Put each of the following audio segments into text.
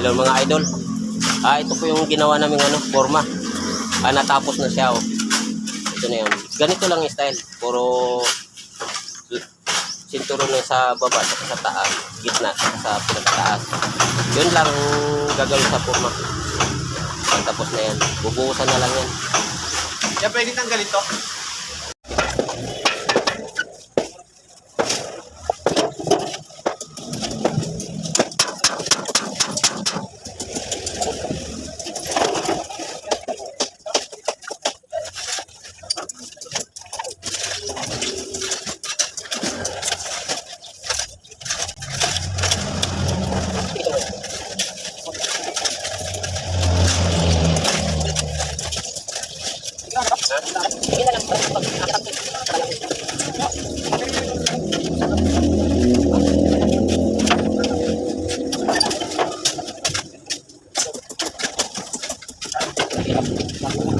Hello mga idol. Ah, ito po yung ginawa naming ano, forma. Ah, natapos na siya oh. Ito na yun. Ganito lang yung style. Puro sinturon na sa baba, saka sa taas, gitna, sa pinagtaas. Yun lang ang gagawin sa forma. Tapos na yan. Bubuhusan na lang yan. Yan, pwede tanggalin to. Ito mo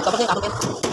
打不开，打不开。